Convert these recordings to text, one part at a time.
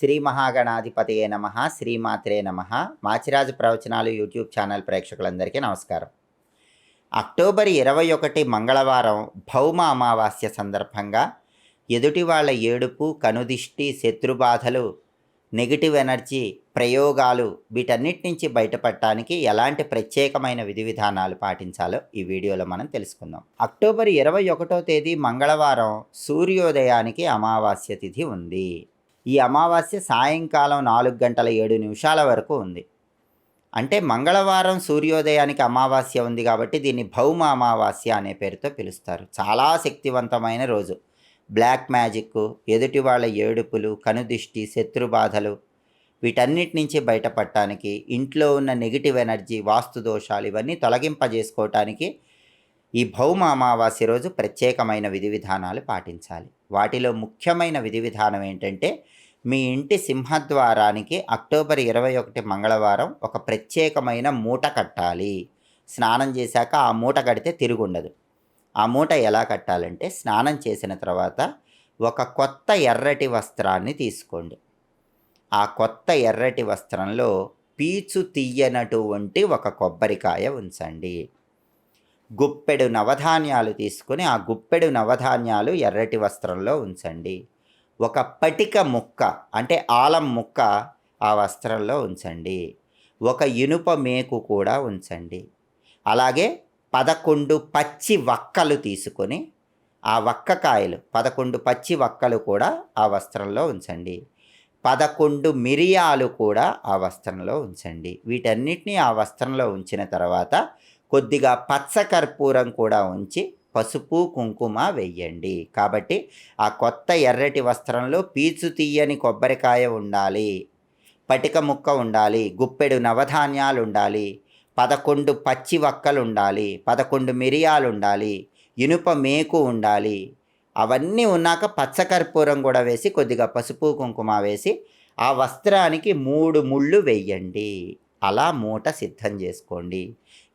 శ్రీ మహాగణాధిపతయే నమ శ్రీమాత్రే నమ. మాచిరాజు ప్రవచనాలు యూట్యూబ్ ఛానల్ ప్రేక్షకులందరికీ నమస్కారం. అక్టోబర్ ఇరవై ఒకటి మంగళవారం భౌమ అమావాస్య సందర్భంగా ఎదుటి వాళ్ళ ఏడుపు కనుదిష్టి శత్రుబాధలు నెగిటివ్ ఎనర్జీ ప్రయోగాలు వీటన్నిటి నుంచి బయటపడటానికి ఎలాంటి ప్రత్యేకమైన విధి విధానాలు పాటించాలో ఈ వీడియోలో మనం తెలుసుకుందాం. అక్టోబర్ ఇరవై ఒకటో తేదీ మంగళవారం సూర్యోదయానికి అమావాస్య తిథి ఉంది. ఈ అమావాస్య సాయంకాలం నాలుగు గంటల ఏడు నిమిషాల వరకు ఉంది. అంటే మంగళవారం సూర్యోదయానికి అమావాస్య ఉంది కాబట్టి దీన్ని భౌమ అమావాస్య అనే పేరుతో పిలుస్తారు. చాలా శక్తివంతమైన రోజు. బ్లాక్ మ్యాజిక్ ఎదుటి వాళ్ళ ఏడుపులు కనుదిష్టి శత్రుబాధలు వీటన్నిటి నుంచి బయటపడటానికి ఇంట్లో ఉన్న నెగిటివ్ ఎనర్జీ వాస్తు దోషాలు ఇవన్నీ తొలగింపజేసుకోవటానికి ఈ భౌమ అమావాస్య రోజు ప్రత్యేకమైన విధి విధానాలు పాటించాలి. వాటిలో ముఖ్యమైన విధి విధానం ఏంటంటే మీ ఇంటి సింహద్వారానికి అక్టోబర్ ఇరవై ఒకటి మంగళవారం ఒక ప్రత్యేకమైన మూట కట్టాలి. స్నానం చేశాక ఆ మూట కడితే తిరుగుండదు ఆ మూట ఎలా కట్టాలంటే స్నానం చేసిన తర్వాత ఒక కొత్త ఎర్రటి వస్త్రాన్ని తీసుకోండి. ఆ కొత్త ఎర్రటి వస్త్రంలో పీచు తీయనటువంటి ఒక కొబ్బరికాయ ఉంచండి. గుప్పెడు నవధాన్యాలు తీసుకుని ఆ గుప్పెడు నవధాన్యాలు ఎర్రటి వస్త్రంలో ఉంచండి. ఒక పటిక ముక్క అంటే ఆలం ముక్క ఆ వస్త్రంలో ఉంచండి. ఒక ఇనుప మేకు కూడా ఉంచండి. అలాగే పదకొండు పచ్చి వక్కలు తీసుకొని ఆ వక్కకాయలు పదకొండు పచ్చి వక్కలు కూడా ఆ వస్త్రంలో ఉంచండి. పదకొండు మిరియాలు కూడా ఆ వస్త్రంలో ఉంచండి. వీటన్నిటిని ఆ వస్త్రంలో ఉంచిన తర్వాత కొద్దిగా పచ్చకర్పూరం కూడా ఉంచి పసుపు కుంకుమ వెయ్యండి. కాబట్టి ఆ కొత్త ఎర్రటి వస్త్రంలో పీచు తీయని కొబ్బరికాయ ఉండాలి. పటిక ముక్క ఉండాలి. గుప్పెడు నవధాన్యాలు ఉండాలి. పదకొండు పచ్చి వక్కలు ఉండాలి. పదకొండు మిరియాలు ఉండాలి. ఇనుప మేకు ఉండాలి. అవన్నీ ఉన్నాక పచ్చకర్పూరం కూడా వేసి కొద్దిగా పసుపు కుంకుమ వేసి ఆ వస్త్రానికి మూడు ముళ్ళు వెయ్యండి. అలా మూట సిద్ధం చేసుకోండి.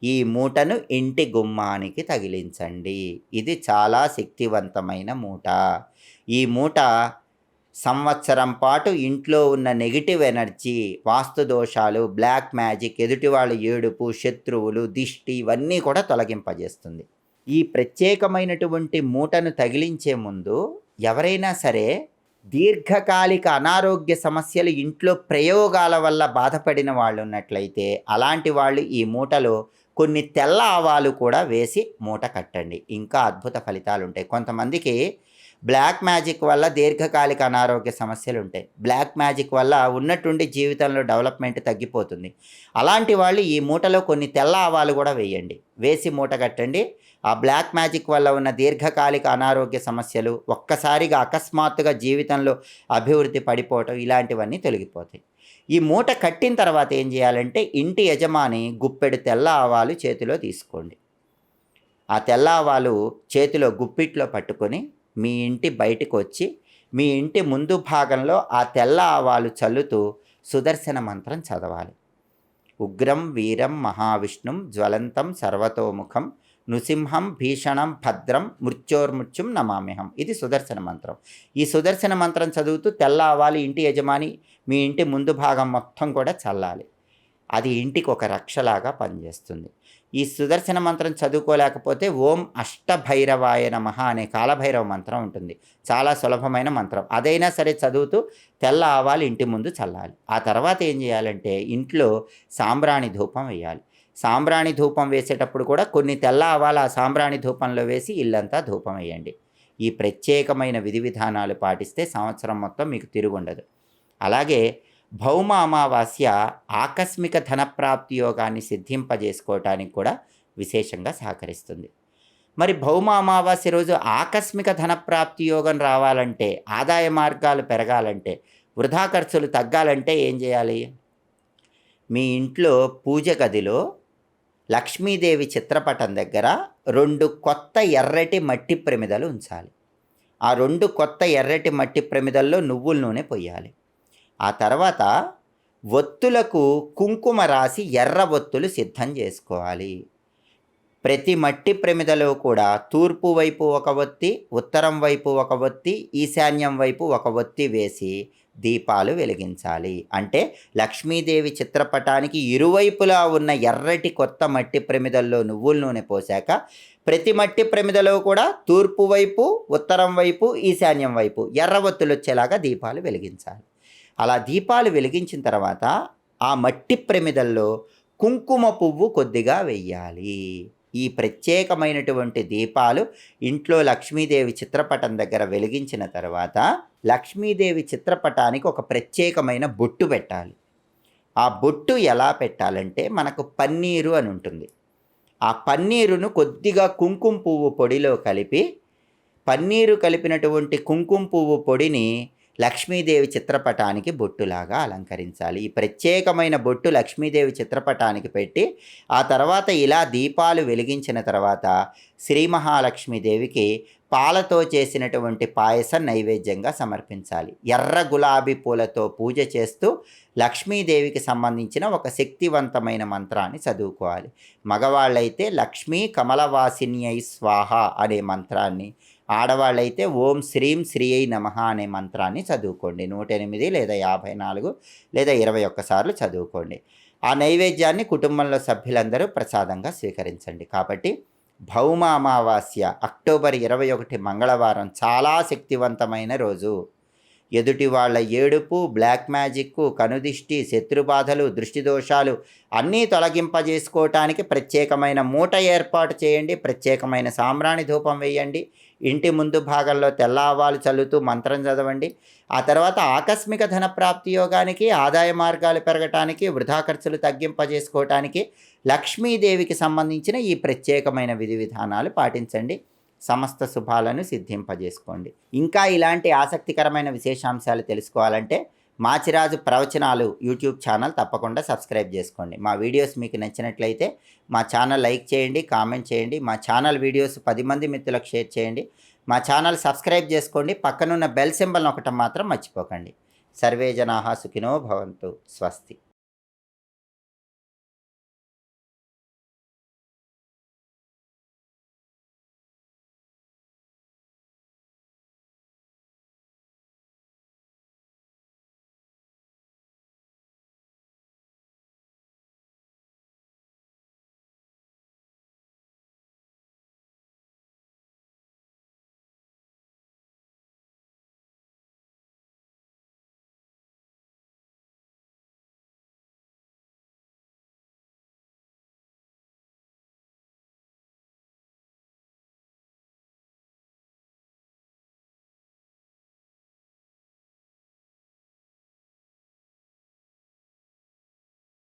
ఈ మూటను ఇంటి గుమ్మానికి తగిలించండి. ఇది చాలా శక్తివంతమైన మూట. ఈ మూట సంవత్సరం పాటు ఇంట్లో ఉన్న నెగిటివ్ ఎనర్జీ వాస్తు దోషాలు బ్లాక్ మ్యాజిక్ ఎదుటివాళ్ళ ఏడుపు శత్రువులు దిష్టి ఇవన్నీ కూడా తొలగింపజేస్తుంది. ఈ ప్రత్యేకమైనటువంటి మూటను తగిలించే ముందు ఎవరైనా సరే దీర్ఘకాలిక అనారోగ్య సమస్యలు ఇంట్లో ప్రయోగాల వల్ల బాధపడిన వాళ్ళు ఉన్నట్లయితే అలాంటి వాళ్ళు ఈ మూటలో కొన్ని తెల్ల ఆవాలు కూడా వేసి మూట కట్టండి. ఇంకా అద్భుత ఫలితాలు ఉంటాయి కొంతమందికి బ్లాక్ మ్యాజిక్ వల్ల దీర్ఘకాలిక అనారోగ్య సమస్యలు ఉంటాయి బ్లాక్ మ్యాజిక్ వల్ల ఉన్నట్టుండి జీవితంలో డెవలప్మెంట్ తగ్గిపోతుంది. అలాంటి వాళ్ళు ఈ మూటలో కొన్ని తెల్ల ఆవాలు కూడా వేయండి. వేసి మూట కట్టండి. ఆ బ్లాక్ మ్యాజిక్ వల్ల ఉన్న దీర్ఘకాలిక అనారోగ్య సమస్యలు ఒక్కసారిగా అకస్మాత్తుగా జీవితంలో అభివృద్ధి పడిపోవటం ఇలాంటివన్నీ తొలగిపోతాయి. ఈ మూట కట్టిన తర్వాత ఏం చేయాలంటే ఇంటి యజమాని గుప్పెడు తెల్ల ఆవాలు చేతిలో తీసుకోండి. ఆ తెల్ల ఆవాలు చేతిలో గుప్పిట్లో పట్టుకొని మీ ఇంటి బయటకు వచ్చి మీ ఇంటి ముందు భాగంలో ఆ తెల్ల ఆవాలు చల్లుతూ సుదర్శన మంత్రం చదవాలి. ఉగ్రం వీరం మహావిష్ణుం జ్వలంతం సర్వతోముఖం నృసింహం భీషణం భద్రం మృత్యోర్మృత్యుం నమామిహం ఇది సుదర్శన మంత్రం. ఈ సుదర్శన మంత్రం చదువుతూ తెల్ల ఆవాలి ఇంటి యజమాని మీ ఇంటి ముందు భాగం మొత్తం కూడా చల్లాలి. అది ఇంటికి ఒక రక్షలాగా పనిచేస్తుంది. ఈ సుదర్శన మంత్రం చదువుకోలేకపోతే ఓం అష్టభైరవాయ నమ అనే కాలభైరవ మంత్రం ఉంటుంది. చాలా సులభమైన మంత్రం. అదైనా సరే చదువుతూ తెల్ల ఆవాలు ఇంటి ముందు చల్లాలి. ఆ తర్వాత ఏం చేయాలంటే ఇంట్లో సాంబ్రాణి ధూపం వేయాలి. సాంబ్రాణి ధూపం వేసేటప్పుడు కూడా కొన్ని తెల్ల ఆవాలు ఆ సాంబ్రాణి ధూపంలో వేసి ఇల్లంతా ధూపం వేయండి. ఈ ప్రత్యేకమైన విధి విధానాలు పాటిస్తే సంవత్సరం మొత్తం మీకు తిరుగుండదు. అలాగే భౌమ అమావాస్య ఆకస్మిక ధనప్రాప్తి యోగాన్ని సిద్ధింపజేసుకోవటానికి కూడా విశేషంగా సహకరిస్తుంది. మరి భౌమ అమావాస్య రోజు ఆకస్మిక ధనప్రాప్తి యోగం రావాలంటే ఆదాయ మార్గాలు పెరగాలంటే వృధా ఖర్చులు తగ్గాలంటే ఏం చేయాలి? మీ ఇంట్లో పూజ గదిలో లక్ష్మీదేవి చిత్రపటం దగ్గర రెండు కొత్త ఎర్రటి మట్టి ప్రమిదలు ఉంచాలి. ఆ రెండు కొత్త ఎర్రటి మట్టి ప్రమిదల్లో నువ్వుల నూనె పొయ్యాలి ఆ తర్వాత ఒత్తులకు కుంకుమ రాసి ఎర్ర ఒత్తులు సిద్ధం చేసుకోవాలి. ప్రతి మట్టి ప్రమిదలో కూడా తూర్పు వైపు ఒక ఒత్తి ఉత్తరం వైపు ఒక ఒత్తి ఈశాన్యం వైపు ఒక ఒత్తి వేసి దీపాలు వెలిగించాలి. అంటే లక్ష్మీదేవి చిత్రపటానికి ఇరువైపులా ఉన్న ఎర్రటి కొత్త మట్టి ప్రమిదల్లో నువ్వుల నూనె పోసాక ప్రతి మట్టి ప్రమిదలో కూడా తూర్పు వైపు ఉత్తరం వైపు ఈశాన్యం వైపు ఎర్రవత్తులు వచ్చేలాగా దీపాలు వెలిగించాలి. అలా దీపాలు వెలిగించిన తర్వాత ఆ మట్టి ప్రమిదల్లో కుంకుమ పువ్వు కొద్దిగా వెయ్యాలి. ఈ ప్రత్యేకమైనటువంటి దీపాలు ఇంట్లో లక్ష్మీదేవి చిత్రపటం దగ్గర వెలిగించిన తర్వాత లక్ష్మీదేవి చిత్రపటానికి ఒక ప్రత్యేకమైన బొట్టు పెట్టాలి. ఆ బొట్టు ఎలా పెట్టాలంటే మనకు పన్నీరు అని ఉంటుంది. ఆ పన్నీరును కొద్దిగా కుంకుమ పువ్వు పొడిలో కలిపి పన్నీరు కలిపినటువంటి కుంకుమ పువ్వు పొడిని లక్ష్మీదేవి చిత్రపటానికి బొట్టులాగా అలంకరించాలి. ఈ ప్రత్యేకమైన బొట్టు లక్ష్మీదేవి చిత్రపటానికి పెట్టి ఆ తర్వాత ఇలా దీపాలు వెలిగించిన తర్వాత శ్రీ మహాలక్ష్మీదేవికి పాలతో చేసినటువంటి పాయసం నైవేద్యంగా సమర్పించాలి. ఎర్ర గులాబీ పూలతో పూజ చేస్తూ లక్ష్మీదేవికి సంబంధించిన ఒక శక్తివంతమైన మంత్రాన్ని చదువుకోవాలి. మగవాళ్ళైతే లక్ష్మీ కమలవాసిన్యై స్వాహ అనే మంత్రాన్ని ఆడవాళ్ళైతే ఓం శ్రీం శ్రీ అయి నమ అనే మంత్రాన్ని చదువుకోండి. నూట ఎనిమిది లేదా యాభై నాలుగు లేదా ఇరవై ఒక్కసార్లు చదువుకోండి. ఆ నైవేద్యాన్ని కుటుంబంలో సభ్యులందరూ ప్రసాదంగా స్వీకరించండి. కాబట్టి భౌమ అమావాస్య అక్టోబర్ ఇరవై ఒకటి మంగళవారం చాలా శక్తివంతమైన రోజు. ఎదుటి వాళ్ళ ఏడుపు బ్లాక్ మ్యాజిక్ కనుదిష్టి శత్రుబాధలు దృష్టి దోషాలు అన్నీ తొలగింపజేసుకోవటానికి ప్రత్యేకమైన మూట ఏర్పాటు చేయండి. ప్రత్యేకమైన సాంబ్రాణి ధూపం వేయండి. ఇంటి ముందు భాగంలో తెల్ల ఆవాలు చల్లుతూ మంత్రం చదవండి. ఆ తర్వాత ఆకస్మిక ధన ప్రాప్తి యోగానికి ఆదాయ మార్గాలు పెరగటానికి వృధా ఖర్చులు తగ్గింపజేసుకోవటానికి లక్ష్మీదేవికి సంబంధించిన ఈ ప్రత్యేకమైన విధి విధానాలు పాటించండి. సమస్త శుభాలను సిద్ధింపజేసుకోండి. ఇంకా ఇలాంటి ఆసక్తికరమైన విశేషాంశాలు తెలుసుకోవాలంటే మాచిరాజు ప్రవచనాలు యూట్యూబ్ ఛానల్ తప్పకుండా సబ్స్క్రైబ్ చేసుకోండి. మా వీడియోస్ మీకు నచ్చినట్లయితే మా ఛానల్ లైక్ చేయండి కామెంట్ చేయండి మా ఛానల్ వీడియోస్ పది మంది మిత్రులకు షేర్ చేయండి. మా ఛానల్ సబ్స్క్రైబ్ చేసుకోండి పక్కనున్న బెల్ సింబల్ ఒకటం మాత్రం మర్చిపోకండి. సర్వే జనాహా సుఖినో భవంతు స్వస్తి.